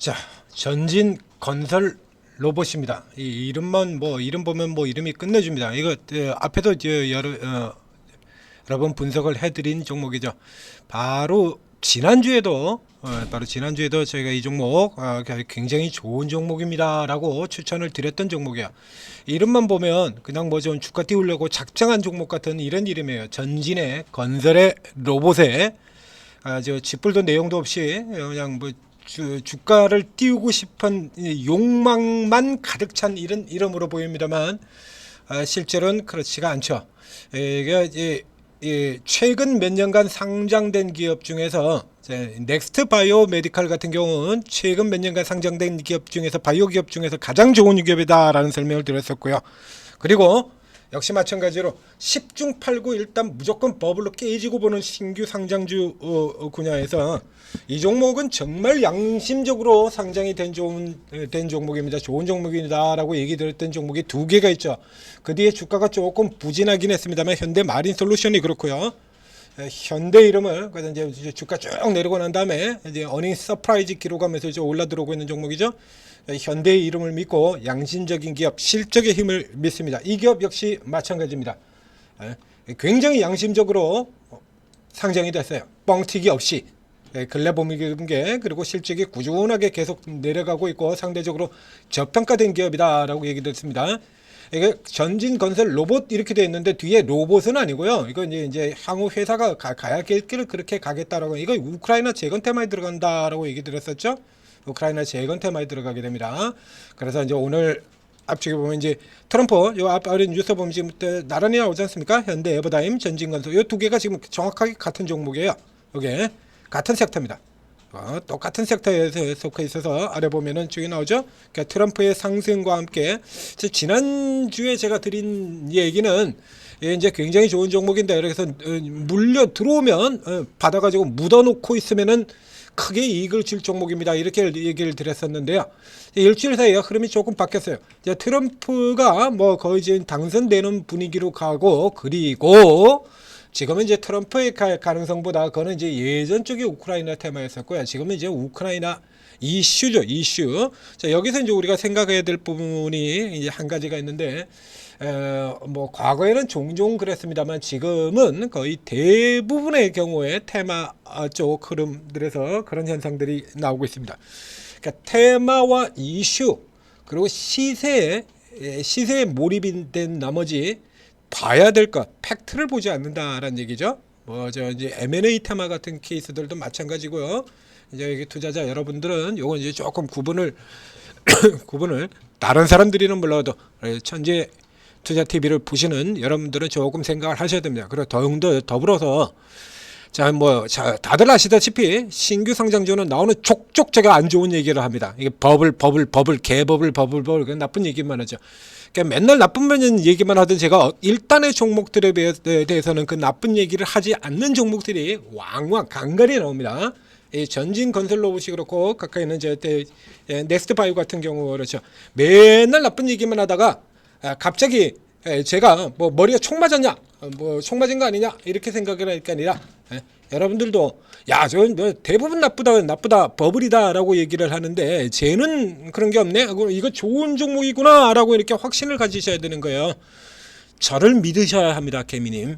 자, 전진 건설 로봇입니다. 이 이름만 뭐 이름 보면 뭐 이름이 끝내줍니다. 이거 어, 앞에도 저 여러 어, 여러 번 분석을 해드린 종목이죠. 바로 지난주에도 어, 바로 지난주에도 저희가 이 종목 어, 굉장히 좋은 종목입니다라고 추천을 드렸던 종목이야. 이름만 보면 그냥 뭐 좀 주가 띄우려고 작정한 종목 같은 이런 이름이에요. 전진의 건설의 로봇에 아, 저 짓불도 내용도 없이 그냥 뭐 주, 주가를 띄우고 싶은 이 욕망만 가득 찬 이런 이름으로 보입니다만 아, 실제로는 그렇지가 않죠. 이게 이제 이 최근 몇 년간 상장된 기업 중에서 넥스트 바이오 메디칼 같은 경우는 최근 몇 년간 상장된 기업 중에서 바이오 기업 중에서 가장 좋은 기업이다라는 설명을 드렸었고요. 그리고 역시 마찬가지로 10중 8구 일단 무조건 버블로 깨지고 보는 신규 상장주 어, 어, 분야에서 이 종목은 정말 양심적으로 상장이 된 좋은 된 종목입니다. 좋은 종목이다라고 얘기 드렸던 종목이 두 개가 있죠. 그 뒤에 주가가 조금 부진하긴 했습니다만 현대 마린 솔루션이 그렇고요. 에, 현대 이름을 그래서 이제 주가 쭉 내리고 난 다음에 이제 어닝 서프라이즈 기록하면서 이제 올라 들어오고 있는 종목이죠. 에, 현대의 이름을 믿고 양심적인 기업, 실적의 힘을 믿습니다. 이 기업 역시 마찬가지입니다. 에, 굉장히 양심적으로 상장이 됐어요. 뻥튀기 없이. 예, 근래 보미경계 그리고 실적이 꾸준하게 계속 내려가고 있고 상대적으로 저평가된 기업이다라고 얘기됐습니다. 이게 전진 건설 로봇 이렇게 돼 있는데 뒤에 로봇은 아니고요. 이거 이제 이제 향후 회사가 가, 가야 될 길을 그렇게 가겠다라고 이거 우크라이나 재건 테마에 들어간다라고 얘기 드렸었죠. 우크라이나 재건 테마에 들어가게 됩니다. 그래서 이제 오늘 앞쪽에 보면 이제 트럼프 요 앞에 뉴스 보면 지금 또 나란히 나오지 않습니까? 현대 에버다임 전진건설 요 두 개가 지금 정확하게 같은 종목이에요. 요게 같은 섹터입니다. 어, 똑같은 섹터에 속해 있어서 아래 보면은 쭉이 나오죠. 그러니까 트럼프의 상승과 함께 제 지난 주에 제가 드린 얘기는 예, 이제 굉장히 좋은 종목인데 그래서 어, 물려 들어오면 어, 받아가지고 묻어놓고 있으면은 크게 이익을 줄 종목입니다. 이렇게 얘기를 드렸었는데요. 일주일 사이에 흐름이 조금 바뀌었어요. 이제 트럼프가 뭐 거의 지금 당선되는 분위기로 가고 그리고 지금은 이제 트럼프의 가- 가능성보다 그거는 이제 예전 쪽이 우크라이나 테마였었고요. 지금은 이제 우크라이나 이슈죠, 이슈. 자, 여기서 이제 우리가 생각해야 될 부분이 이제 한 가지가 있는데, 에, 뭐, 과거에는 종종 그랬습니다만 지금은 거의 대부분의 경우에 테마 쪽 흐름들에서 그런 현상들이 나오고 있습니다. 그러니까 테마와 이슈, 그리고 시세에, 에, 시세에 몰입이 된 나머지 봐야 될 것, 팩트를 보지 않는다라는 얘기죠. 뭐 저 이제 M&A 테마 같은 케이스들도 마찬가지고요. 이제 여기 투자자 여러분들은 요건 이제 조금 구분을 구분을 다른 사람들이는 몰라도 천재 투자 TV를 보시는 여러분들은 조금 생각을 하셔야 됩니다. 그리고 더더 더불어서 자, 뭐, 자, 다들 아시다시피 신규 상장주는 나오는 족족 제가 안 좋은 얘기를 합니다. 이게 버블, 버블, 버블, 개버블, 버블, 버블, 그 나쁜 얘기만 하죠. 그러니까 맨날 나쁜 면 얘기만 하던 제가 일단의 종목들에 대해- 대해서는 그 나쁜 얘기를 하지 않는 종목들이 왕왕 간간히 나옵니다. 이 전진 건설 로봇이 그렇고 가까이 있는 저 때, 예, 넥스트 바이오 같은 경우 그렇죠. 맨날 나쁜 얘기만 하다가 아, 갑자기 예, 제가 뭐 머리가 총 맞았냐, 어, 뭐총 맞은 거 아니냐 이렇게 생각을 하니까 아니라 예, 여러분들도 야저 뭐 대부분 나쁘다 나쁘다 버블이다라고 얘기를 하는데 쟤는 그런 게 없네. 이거 좋은 종목이구나라고 이렇게 확신을 가지셔야 되는 거예요. 저를 믿으셔야 합니다, 개미님.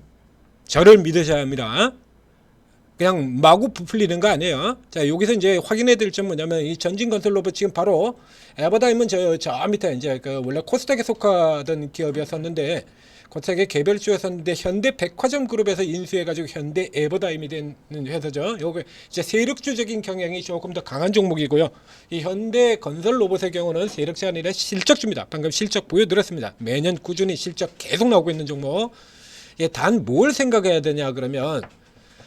저를 믿으셔야 합니다. 그냥 마구 부풀리는 거 아니에요. 자 여기서 이제 확인해야 될 점 뭐냐면 이 전진 건설 로봇 지금 바로 에버다임은 저, 저 밑에 이제 그 원래 코스닥에 속하던 기업이었었는데 코스닥의 개별주였었는데 현대 백화점 그룹에서 인수해가지고 현대 에버다임이 된 회사죠. 요게 이제 세력주적인 경향이 조금 더 강한 종목이고요. 이 현대 건설 로봇의 경우는 세력주 아니라 실적주입니다. 방금 실적 보여드렸습니다. 매년 꾸준히 실적 계속 나오고 있는 종목. 예, 단 뭘 생각해야 되냐 그러면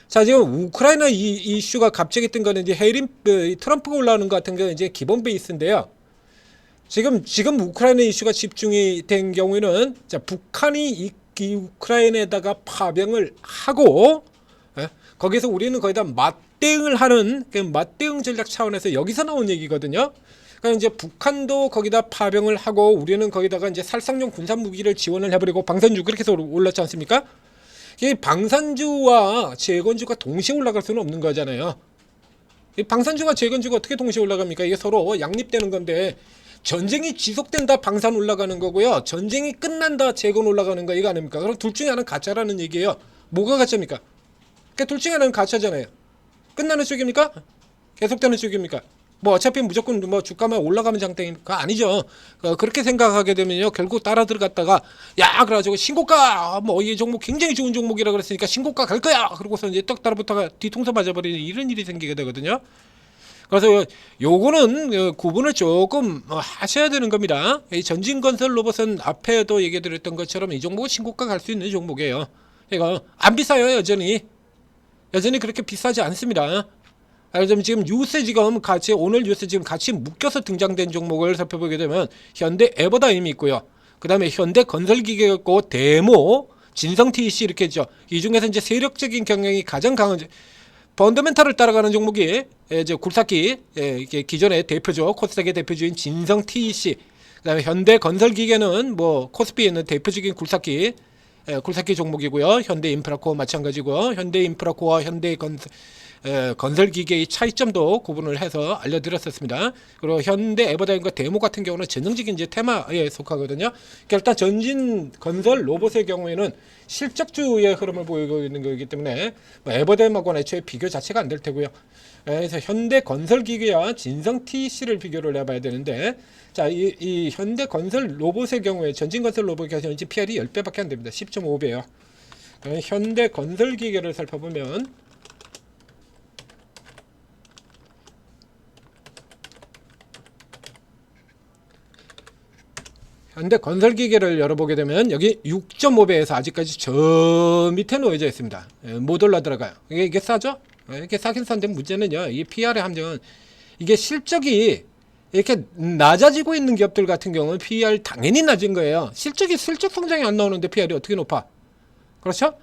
자 지금 우크라이나 이, 이 이슈가 갑자기 뜬 거는 이제 헤이린 그, 이 트럼프가 올라오는 것 같은 경우 이제 기본 베이스인데요. 지금 지금 우크라이나 이슈가 집중이 된 경우에는 자 북한이 이, 이 우크라이나에다가 파병을 하고 예? 거기서 우리는 거의 다 맞대응을 하는 그 맞대응 전략 차원에서 여기서 나온 얘기거든요. 그러니까 이제 북한도 거기다 파병을 하고 우리는 거기다가 이제 살상용 군사 무기를 지원을 해버리고 방산주 그렇게 해서 올랐지 않습니까? 이 방산주와 재건주가 동시에 올라갈 수는 없는 거잖아요. 이 방산주가 재건주가 어떻게 동시에 올라갑니까? 이게 서로 양립되는 건데 전쟁이 지속된다 방산 올라가는 거고요. 전쟁이 끝난다 재건 올라가는 거 이거 아닙니까? 그럼 둘 중에 하나는 가짜라는 얘기예요. 뭐가 가짜입니까? 그러니까 둘 중에 하나는 가짜잖아요. 끝나는 쪽입니까? 계속되는 쪽입니까? 뭐 어차피 무조건 뭐 주가만 올라가면 장땡이니까 아니죠. 어, 그렇게 생각하게 되면요 결국 따라 들어갔다가 야 그래가지고 신고가 뭐 이 종목 굉장히 좋은 종목이라 그랬으니까 신고가 갈 거야. 그러고서 이제 떡 따라붙어가 뒤통수 맞아버리는 이런 일이 생기게 되거든요. 그래서 요거는 어, 구분을 조금 어, 하셔야 되는 겁니다. 이 전진건설 로봇은 앞에도 얘기 드렸던 것처럼 이 종목은 신고가 갈 수 있는 종목이에요. 이거 안 비싸요 여전히 여전히 그렇게 비싸지 않습니다. 그래서 지금 뉴스 지금 같이 오늘 뉴스 지금 같이 묶여서 등장된 종목을 살펴보게 되면 현대 에버다임이 있고요. 그 다음에 현대 건설기계가 있고 데모, 진성 TC 이렇게 있죠. 이 중에서 이제 세력적인 경향이 가장 강한 펀더멘탈을 따라가는 종목이 예, 이제 굴삭기 예, 이게 기존의 대표죠. 코스닥의 대표주인 진성 TC. 그다음에 현대 건설기계는 뭐 코스피에 있는 대표적인 굴삭기 예, 굴삭기 종목이고요. 현대 인프라코어 마찬가지고요. 현대 인프라코어와 현대 건설 기계의 차이점도 구분을 해서 알려드렸었습니다. 그리고 현대 에버다임과 데모 같은 경우는 전형적인 이제 테마에 속하거든요. 그러니까 일단 전진 건설 로봇의 경우에는 실적주의 흐름을 보이고 있는 거기 때문에 뭐 에버다임하고는 애초에 비교 자체가 안 될 테고요. 에, 그래서 현대 건설 기계와 진성 TC를 비교를 해봐야 되는데 자, 이, 이 현대 건설 로봇의 경우에 전진 건설 로봇 같은 경우는 PR이 10배밖에 안 됩니다. 10.5배요. 현대 건설 기계를 살펴보면 현대 건설 기계를 열어보게 되면 여기 6.5배에서 아직까지 저 밑에 놓여져 있습니다. 예, 못 올라 들어가요. 이게, 이게 싸죠? 싸긴 싼데 문제는요. 이 PR의 함정은 이게 실적이 이렇게 낮아지고 있는 기업들 같은 경우는 PER 당연히 낮은 거예요. 실적이 실적 성장이 안 나오는데 PER이 어떻게 높아? 그렇죠?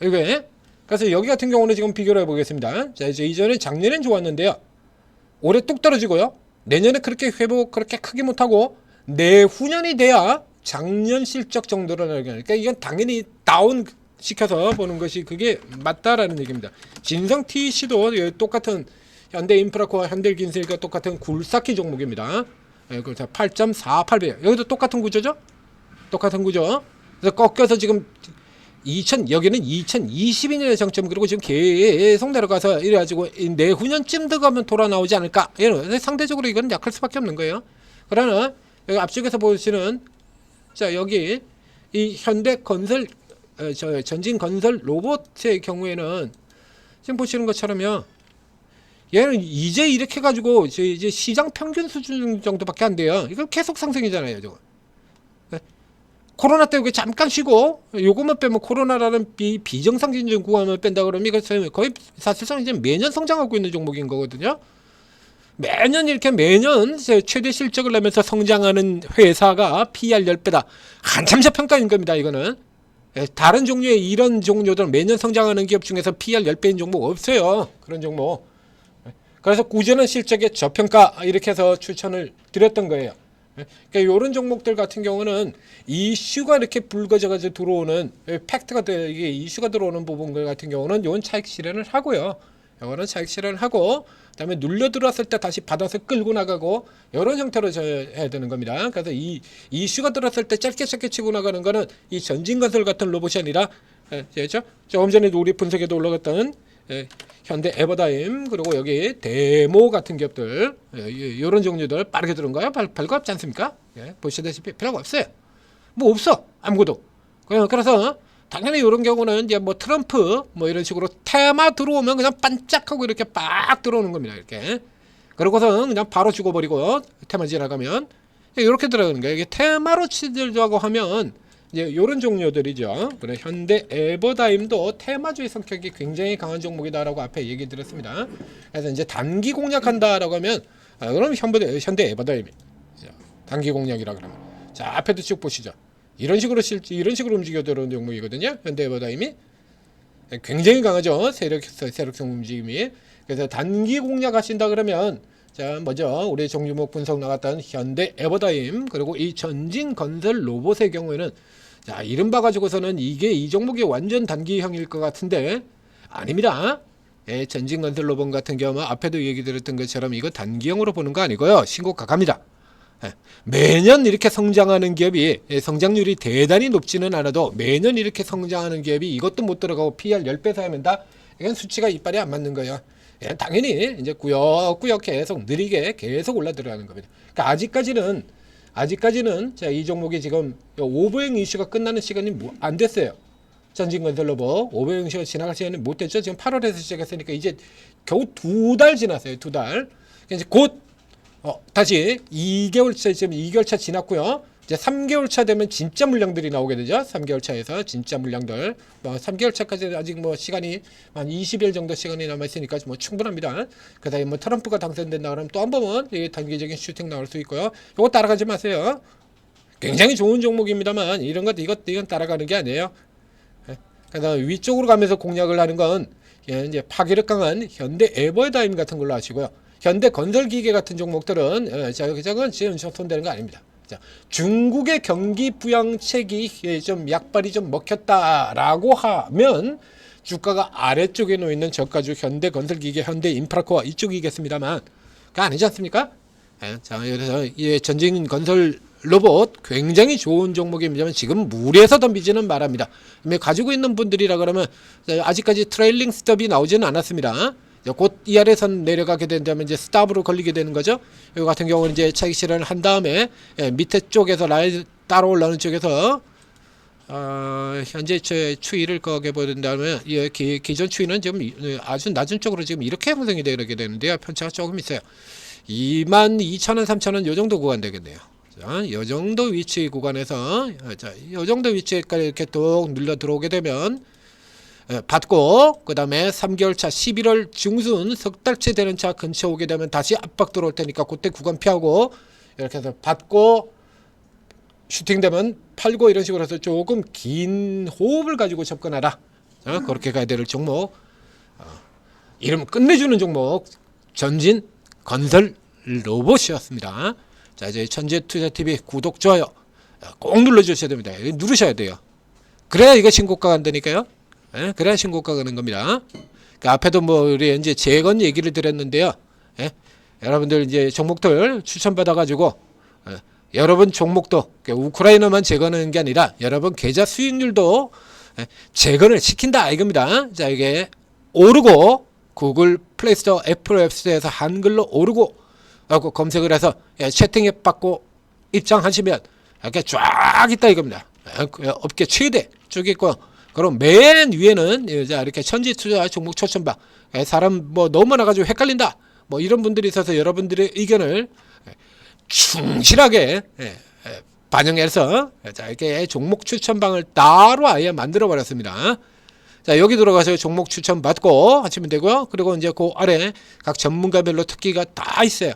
이게 그래서 여기 같은 경우는 지금 비교를 해보겠습니다. 자 이제 이전에 작년엔 좋았는데요. 올해 뚝 떨어지고요. 내년에 그렇게 회복 그렇게 크게 못하고 내후년이 돼야 작년 실적 나오게 그러니까 이건 당연히 다운 시켜서 보는 것이 그게 맞다라는 얘기입니다. 진성 TC도 똑같은 현대 인프라코어 현대 긴셀과 똑같은 굴삭기 종목입니다. 예, 그래서 8.48배. 여기도 똑같은 구조죠? 똑같은 구조. 그래서 꺾여서 지금 2000 여기는 2022년의 정점 그리고 지금 계속 내려가서 이래가지고 이 내후년쯤 들어가면 돌아 나오지 않을까? 상대적으로 이건 약할 수밖에 없는 거예요. 그러나 여기 앞쪽에서 보시는 자 여기 이 현대 건설 어, 저 전진 건설 로봇의 경우에는 지금 보시는 것처럼요. 얘는 이제 이렇게 가지고 저 이제 시장 평균 수준 정도밖에 안 돼요. 이거 계속 상승이잖아요, 저거. 네. 코로나 때 이게 잠깐 쉬고 요것만 빼면 코로나라는 비, 비정상적인 구간을 뺀다 그러면 이거 거의 사실상 이제 매년 성장하고 있는 종목인 거거든요. 매년 이렇게 매년 최대 실적을 내면서 성장하는 회사가 PR 10배다. 한참 저평가인 겁니다, 이거는. 예, 다른 종류의 이런 종류들 매년 성장하는 기업 중에서 PR 10배인 종목 없어요. 그런 종목. 예, 그래서 구제는 실적의 저평가 이렇게 해서 추천을 드렸던 거예요. 예, 그러니까 이런 종목들 같은 경우는 이슈가 이렇게 불거져가지고 들어오는 팩트가 이게 이슈가 들어오는 부분 같은 경우는 이건 차익 실현을 하고요. 차익 실현을 하고 그다음에 눌려 들어왔을 때 다시 받아서 끌고 나가고 이런 형태로 해야 되는 겁니다. 그래서 이 이슈가 들어왔을 때 짧게 짧게 치고 나가는 거는 이 전진건설 같은 로봇이 아니라 그렇죠? 조금 전에 우리 분석에도 올라갔던 예, 현대 에버다임 그리고 여기 데모 같은 기업들 예, 이런 종류들 빠르게 들은 거요 별거 없지 않습니까? 예, 보시다시피 별거 없어요. 뭐 없어 아무것도. 그래서 당연히 이런 경우는 이제 뭐 트럼프 뭐 이런 식으로 테마 들어오면 그냥 반짝하고 이렇게 빡 들어오는 겁니다. 이렇게. 그러고서 그냥 바로 죽어버리고 테마 지나가면 이렇게 들어가는 거예요. 이게 테마로 치들자고 하면 이제 이런 종류들이죠. 그래 현대 에버다임도 테마주의 성격이 굉장히 강한 종목이다라고 앞에 얘기 드렸습니다. 그래서 이제 단기 공략한다라고 하면 아, 그럼 현대 현대 에버다임 단기 공략이라 그러면 자 앞에도 쭉 보시죠. 이런 식으로 실 이런 식으로 움직여 들어오는 종목이거든요. 현대에버다임이 굉장히 강하죠. 세력 세력성 움직임이. 그래서 단기 공략하신다 그러면 자 먼저 우리 종류목 분석 나갔던 현대 에버다임 그리고 이 전진 건설 로봇의 경우에는 자봐 가지고서는 이게 이 종목이 완전 단기형일 것 같은데 아닙니다. 예, 전진 건설 로봇 같은 경우 앞에도 얘기 드렸던 것처럼 이거 단기형으로 보는 거 아니고요. 신고가 갑니다. 예, 매년 이렇게 성장하는 기업이 예, 성장률이 대단히 높지는 않아도 매년 이렇게 성장하는 기업이 이것도 못 들어가고 PR 10배 사야된다 이건 수치가 이빨이 안 맞는 거예요. 예, 당연히 이제 꾸역꾸역 계속 느리게 계속 올라 들어가는 겁니다. 그러니까 아직까지는 아직까지는 자, 이 종목이 지금 오버행 이슈가 끝나는 시간이 뭐안 됐어요. 전진건설로버 오버행 이슈가 지나갈 시간이 못 됐죠. 지금 8월에서 시작했으니까 이제 겨우 두 달 지났어요. 두 달. 이제 곧 어, 다시 2개월 차 지금 2개월 차 지났고요. 이제 3개월 차 되면 진짜 물량들이 나오게 되죠. 3개월 차에서 진짜 물량들. 뭐 3개월 차까지 아직 뭐 시간이 한 20일 정도 시간이 남아 있으니까 뭐 충분합니다. 그다음에 뭐 트럼프가 당선된다 그러면 또 한 번은 이 단기적인 슈팅 나올 수 있고요. 이거 따라가지 마세요. 굉장히 좋은 종목입니다만 이런 것 이것 이건 따라가는 게 아니에요. 예. 그다음 위쪽으로 가면서 공략을 하는 건 예, 이제 파괴력 강한 현대 에버다임 같은 걸로 하시고요. 현대 건설기계 같은 종목들은 예, 자, 저건 지금 손대는 거 아닙니다. 자, 중국의 경기 부양책이 예, 좀 약발이 좀 먹혔다라고 하면 주가가 아래쪽에 놓여 있는 저가주 현대 건설기계, 현대 인프라코어 이쪽이겠습니다만 그 아니지 않습니까? 예, 자, 그래서 이 전진 건설 로봇 굉장히 좋은 종목입니다만 지금 무리해서 덤비지는 말합니다. 가지고 있는 분들이라 그러면 아직까지 트레일링 스톱이 나오지는 않았습니다. 곧이 아래선 내려가게 된다면 이제 스탑으로 걸리게 되는 거죠. 이 같은 경우는 이제 차익 실현을 한 다음에 예, 밑에 쪽에서 라인 따로 올라오는 쪽에서 어, 현재 추- 추이를 거게 보된다면 예, 기, 기존 추이는 지금 이- 아주 낮은 쪽으로 지금 이렇게 형성이 되게 되는데요. 편차가 조금 있어요. 2만 2천 원, 3천 원요 정도 구간 되겠네요. 자, 요 정도 위치 구간에서 어, 자, 요 정도 위치까지 이렇게 뚝 눌러 들어오게 되면 예, 받고 그 다음에 3개월 차 11월 중순 석 달째 되는 차 근처 오게 되면 다시 압박 들어올 테니까 그때 구간 피하고 이렇게 해서 받고 슈팅되면 팔고 이런 식으로 해서 조금 긴 호흡을 가지고 접근하라. 어, 그렇게 가야 될 종목. 어, 이름 끝내주는 종목 전진 건설 로봇이었습니다. 자 이제 천재 투자 TV 구독 좋아요 어, 꼭 눌러주셔야 됩니다. 누르셔야 돼요. 그래야 이거 신고가 간다니까요. 예? 그래야 신고가 가는 겁니다. 그 앞에도 뭐 우리 이제 재건 얘기를 드렸는데요. 예? 여러분들 이제 종목들 추천받아 가지고 예, 여러분 종목도 그 우크라이나만 재건하는 게 아니라 여러분 계좌 수익률도 예, 재건을 시킨다 이겁니다. 자 이게 오르고 구글 플레이스토어 애플 앱스토어에서 한글로 오르고 하고 검색을 해서 예, 채팅앱 받고 입장하시면 이렇게 쫙 있다 이겁니다. 예, 그 업계 최대 쭉 있고 그럼 맨 위에는 이렇게 천지 투자 종목 초천방 예, 사람 뭐 너무 많아가지고 헷갈린다 뭐 이런 분들이 있어서 여러분들의 의견을 예, 충실하게 예, 예, 반영해서 예, 자 이렇게 종목 추천방을 따로 아예 만들어 버렸습니다. 자 여기 들어가서 종목 추천 받고 하시면 되고요. 그리고 이제 그 아래 각 전문가별로 특기가 다 있어요.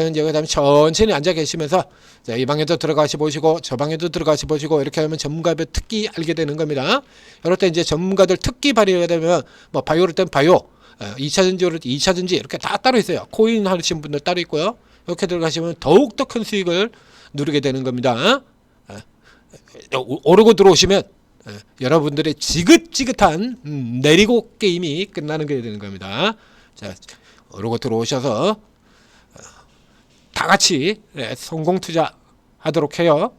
이제 그다음에 천천히 앉아 계시면서 자, 이 방에도 들어가시 보시고 저 방에도 들어가시 보시고 이렇게 하면 전문가별 특기 알게 되는 겁니다. 이럴 때 이제 전문가들 특기 발휘가 되면 뭐 바이오를 땐 바이오, 어, 2차 전지를 2차 전지 이렇게 다 따로 있어요. 코인 하시는 분들 따로 있고요. 이렇게 들어가시면 더욱 더 큰 수익을 누리게 되는 겁니다. 어, 오- 오르고 들어오시면 예, 여러분들의 지긋지긋한 음, 내리고 게임이 끝나는 게 되는 겁니다. 자, 오르고 들어오셔서 어, 다 같이 예, 성공 투자 하도록 해요.